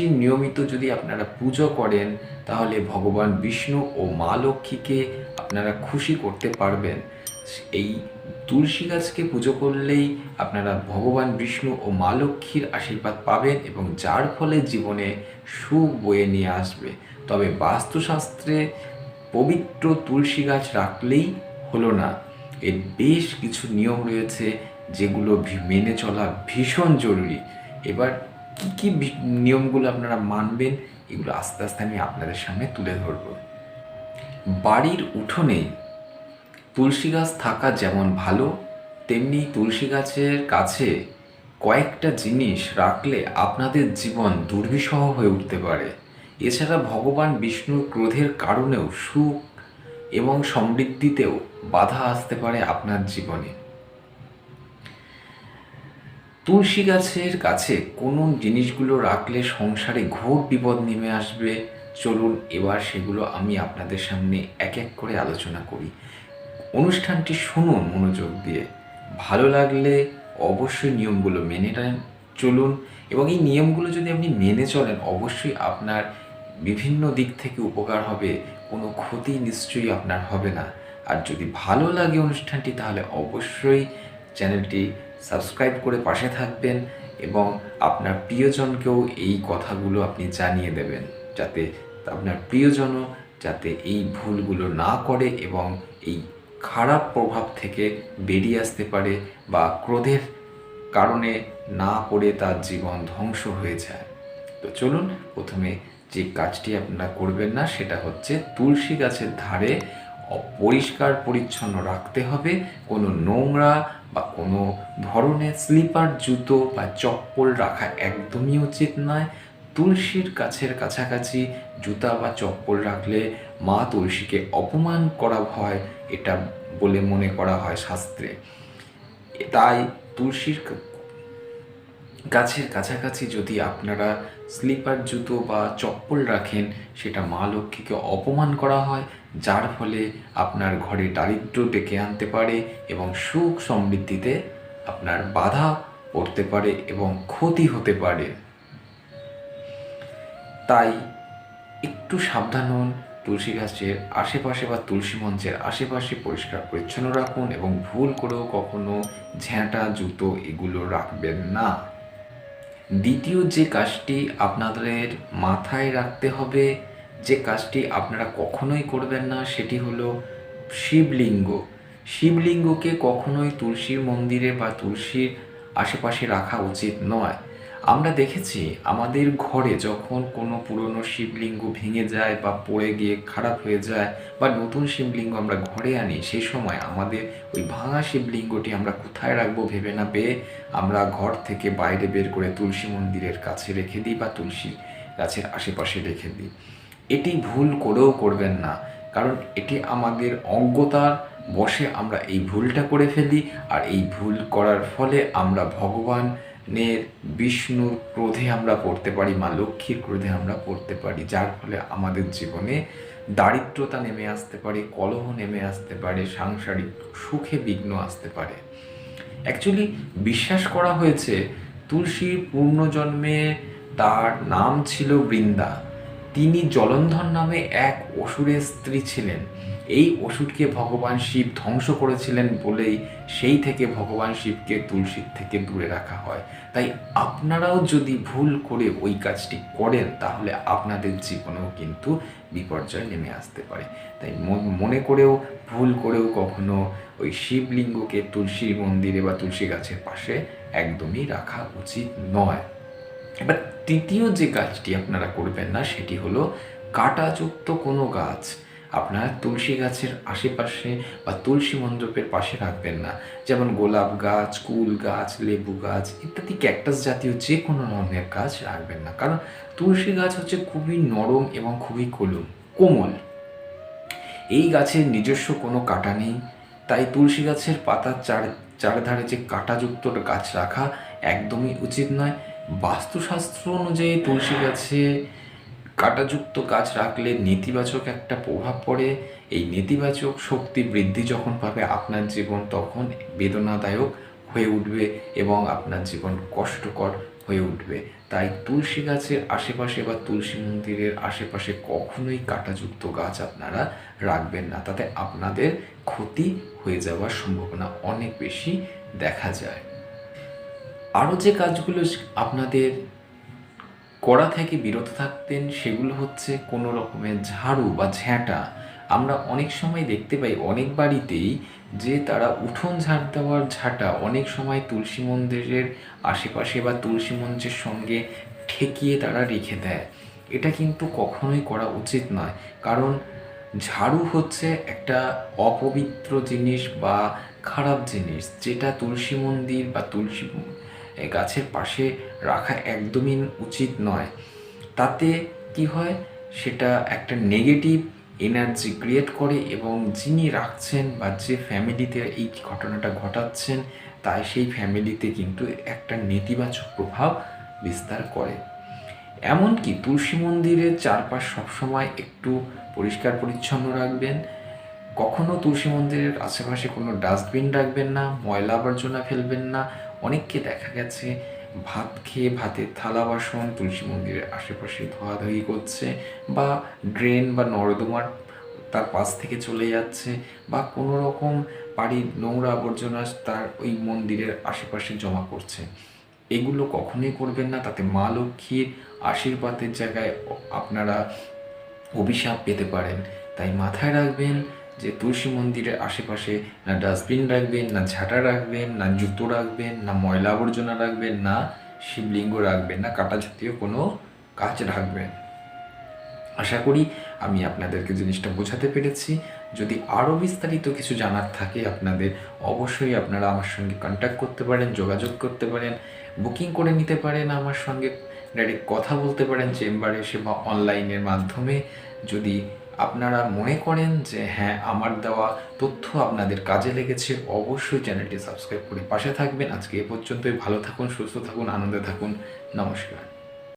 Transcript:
তুলসীর নিয়মিত যদি আপনারা পুজো করেন, তাহলে ভগবান বিষ্ণু ও মা লক্ষ্মীকে আপনারা খুশি করতে পারবেন। এই তুলসী গাছকে পুজো করলেই আপনারা ভগবান বিষ্ণু ও মা লক্ষ্মীর আশীর্বাদ পাবেন এবং যার ফলে জীবনে সুখ বয়ে নিয়ে আসবে। তবে বাস্তুশাস্ত্রে পবিত্র তুলসী গাছ রাখলেই হলো না। এর বেশ কিছু নিয়ম রয়েছে, যেগুলো মেনে চলা ভীষণ জরুরি। এবার কী কী নিয়মগুলো আপনারা মানবেন, এগুলো আস্তে আস্তে আমি আপনাদের সামনে তুলে ধরব। বাড়ির উঠোনে তুলসী গাছ থাকা যেমন ভালো, তেমনি তুলসী গাছের কাছে কয়েকটা জিনিস রাখলে আপনাদের জীবন দুর্বিষহ হয়ে উঠতে পারে। এছাড়া ভগবান বিষ্ণুর ক্রোধের কারণেও সুখ এবং সমৃদ্ধিতেও বাধা আসতে পারে আপনার জীবনে। তুলসী গাছের কাছে কোন জিনিসগুলো রাখলে সংসারে ঘোর বিপদ নেমে আসবে? চলুন এবার সেগুলো আমি আপনাদের সামনে এক এক করে আলোচনা করি। অনুষ্ঠানটি শুনুন মনোযোগ দিয়ে। ভালো লাগলে অবশ্যই নিয়মগুলো মেনে নেন, চলুন। এবং এই নিয়মগুলো যদি আপনি মেনে চলেন, অবশ্যই আপনার বিভিন্ন দিক থেকে উপকার হবে। কোনো ক্ষতি নিশ্চয়ই আপনার হবে না। আর যদি ভালো লাগে অনুষ্ঠানটি, তাহলে অবশ্যই চ্যানেলটি সাবস্ক্রাইব করে পাশে থাকবেন এবং আপনার প্রিয়জনকেও এই কথাগুলো আপনি জানিয়ে দেবেন যাতে আপনার প্রিয়জনও যাতে এই ভুলগুলো না করে এবং এই খারাপ প্রভাব থেকে বেরিয়ে আসতে পারে বা ক্রোধের কারণে না পড়ে তার জীবন ধ্বংস হয়ে যায়। তো চলুন প্রথমে যে কাজটি আপনারা করবেন না, সেটা হচ্ছে তুলসী গাছের ধারে পরিষ্কার পরিচ্ছন্ন রাখতে হবে। কোনো নোংরা বা কোনো ধরনের স্লিপার, জুতো বা চপ্পল রাখা একদমই উচিত নয়। তুলসীর কাছের কাছাকাছি জুতা বা চপ্পল রাখলে মা তুলসীকে অপমান করা হয় এটা বলে মনে করা হয় শাস্ত্রে। তাই তুলসীর গাছের কাছাকাছি যদি আপনারা স্লিপার জুতো বা চপ্পল রাখেন, সেটা মা লক্ষ্মীকে অপমান করা হয়, যার ফলে আপনার ঘরে দারিদ্র ডেকে আনতে পারে এবং সুখ সমৃদ্ধিতে আপনার বাধা পড়তে পারে এবং ক্ষতি হতে পারে। তাই একটু সাবধান হন, তুলসী গাছের আশেপাশে বা তুলসী মঞ্চের আশেপাশে পরিষ্কার পরিচ্ছন্ন রাখুন এবং ভুল করেও কখনো ঝ্যাঁটা জুতো এগুলো রাখবেন না। দ্বিতীয় যে কাজটি আপনাদের মাথায় রাখতে হবে, যে কাজটি আপনারা কখনোই করবেন না, সেটি হলো শিবলিঙ্গ। শিবলিঙ্গকে কখনোই তুলসীর মন্দিরে বা তুলসীর আশেপাশে রাখা উচিত নয়। আমরা দেখেছি আমাদের ঘরে যখন কোনো পুরনো শিবলিঙ্গ ভেঙে যায় বা পড়ে গিয়ে খারাপ হয়ে যায় বা নতুন শিবলিঙ্গ আমরা ঘরে আনি, সেই সময় আমাদের ওই ভাঙা শিবলিঙ্গটি আমরা কোথায় রাখব ভেবে না পেয়ে আমরা ঘর থেকে বাইরে বের করে তুলসী মন্দিরের কাছে রেখে দিই বা তুলসী গাছের আশেপাশে রেখে দিই। এটি ভুল করেও করবেন না, কারণ এটি আমাদের অজ্ঞতার বসে আমরা এই ভুলটা করে ফেলি আর এই ভুল করার ফলে আমরা ভগবানের বিষ্ণুর ক্রোধে আমরা পড়তে পারি, মা লক্ষ্মীর ক্রোধে আমরা পড়তে পারি, যার ফলে আমাদের জীবনে দারিদ্রতা নেমে আসতে পারে, কলহ নেমে আসতে পারে, সাংসারিক সুখে বিঘ্ন আসতে পারে। অ্যাকচুয়ালি বিশ্বাস করা হয়েছে তুলসীর পূর্ণজন্মে তার নাম ছিল বৃন্দা। তিনি জলন্ধর নামে এক অসুরের স্ত্রী ছিলেন। এই অসুরকে ভগবান শিব ধ্বংস করেছিলেন বলেই সেই থেকে ভগবান শিবকে তুলসীর থেকে দূরে রাখা হয়। তাই আপনারাও যদি ভুল করে ওই কাজটি করেন, তাহলে আপনাদের জীবনেও কিন্তু বিপর্যয় নেমে আসতে পারে। তাই মন- করেও ভুল করেও কখনো ওই শিবলিঙ্গকে তুলসী মন্দিরে বা তুলসী গাছের পাশে একদমই রাখা উচিত নয়। এবার তৃতীয় যে গাছটি আপনারা করবেন না, সেটি হলো কাঁটাযুক্ত কোনো গাছ আপনারা তুলসী গাছের আশেপাশে বা তুলসী মণ্ডপের পাশে রাখবেন না। যেমন গোলাপ গাছ, কুল গাছ, লেবু গাছ ইত্যাদি ক্যাকটাস জাতীয় যে কোনো ধরনের গাছ রাখবেন না। কারণ তুলসী গাছ হচ্ছে খুবই নরম এবং খুবই কলম, কোমল। এই গাছের নিজস্ব কোনো কাটা নেই। তাই তুলসী গাছের পাতার চার, চারধারে যে কাঁটাযুক্ত গাছ রাখা একদমই উচিত নয়। বাস্তুশাস্ত্র অনুযায়ী তুলসী গাছে কাঁটাযুক্ত গাছ রাখলে নেতিবাচক একটা প্রভাব পড়ে। এই নেতিবাচক শক্তি বৃদ্ধি যখন পাবে আপনার জীবন, তখন বেদনাদায়ক হয়ে উঠবে এবং আপনার জীবন কষ্টকর হয়ে উঠবে। তাই তুলসী গাছের আশেপাশে বা তুলসী মন্দিরের আশেপাশে কখনোই কাঁটাযুক্ত গাছ আপনারা রাখবেন না। তাতে আপনাদের ক্ষতি হয়ে যাওয়ার সম্ভাবনা অনেক বেশি দেখা যায়। আরও যে কাজগুলো আপনাদের করা থেকে বিরত থাকতেন সেগুলো হচ্ছে কোনো রকমের ঝাড়ু বা ঝ্যাঁটা। আমরা অনেক সময় দেখতে পাই অনেক বাড়িতেই যে তারা উঠোন ঝাড় দেওয়ার ঝাঁটা অনেক সময় তুলসী মন্দিরের আশেপাশে বা তুলসী মঞ্চের সঙ্গে ঠেকিয়ে তারা রেখে দেয়। এটা কিন্তু কখনোই করা উচিত নয়। কারণ ঝাড়ু হচ্ছে একটা অপবিত্র জিনিস বা খারাপ জিনিস। যেটা তুলসী মন্দির বা তুলসী গাছের পাশে রাখা একদমই উচিত নয়। তাতে কি হয়? সেটা একটা নেগেটিভ এনার্জি ক্রিয়েট করে এবং যিনি রাখছেন বা যে ফ্যামিলিতে এই ঘটনাটা ঘটাচ্ছেন, তাই সেই ফ্যামিলিতে কিন্তু একটা নেতিবাচক প্রভাব বিস্তার করে। এমনকি তুলসী মন্দিরের চারপাশ সবসময় একটু পরিষ্কার পরিচ্ছন্ন রাখবেন। কখনো তুলসী মন্দিরের আশেপাশে কোনো ডাস্টবিন রাখবেন না ময়লা আবর্জনা ফেলবেন না অনেককে দেখা গেছে, ভাত খেয়ে ভাতের থালা বাসন, তুলসী মন্দিরের আশেপাশে ধোয়াধুয়ি করছে বা ড্রেন বা নর্দমার তার পাশ থেকে চলে যাচ্ছে বা কোনো রকম বাড়ির নোংরা আবর্জনা তার ওই মন্দিরের আশেপাশে জমা করছে। এগুলো কখনোই করবেন না, তাতে মা লক্ষ্মীর আশীর্বাদের জায়গায় আপনারা অভিশাপ পেতে পারেন। তাই মাথায় রাখবেন যে তুলসী মন্দিরের আশেপাশে না ডাস্টবিন রাখবেন, না ঝাঁটা রাখবেন, না জুতো রাখবেন, না ময়লা আবর্জনা রাখবেন, না শিবলিঙ্গ রাখবেন, না কাটা জাতীয় কোনো কাজ রাখবেন। আশা করি আমি আপনাদেরকে জিনিসটা বোঝাতে পেরেছি। যদি আরও বিস্তারিত কিছু জানার থাকে আপনাদের, অবশ্যই আপনারা আমার সঙ্গে কন্ট্যাক্ট করতে পারেন, যোগাযোগ করতে পারেন বুকিং করে নিতে পারেন, আমার সঙ্গে ডাইরেক্ট কথা বলতে পারেন চেম্বারে এসে বা অনলাইনের মাধ্যমে। যদি আপনারা মনে করেন যে হ্যাঁ আমার দেওয়া তথ্য আপনাদের কাজে লেগেছে, অবশ্যই চ্যানেলটি সাবস্ক্রাইব করে পাশে থাকবেন। আজকে এ পর্যন্তই। ভালো থাকুন, সুস্থ থাকুন, আনন্দে থাকুন। নমস্কার।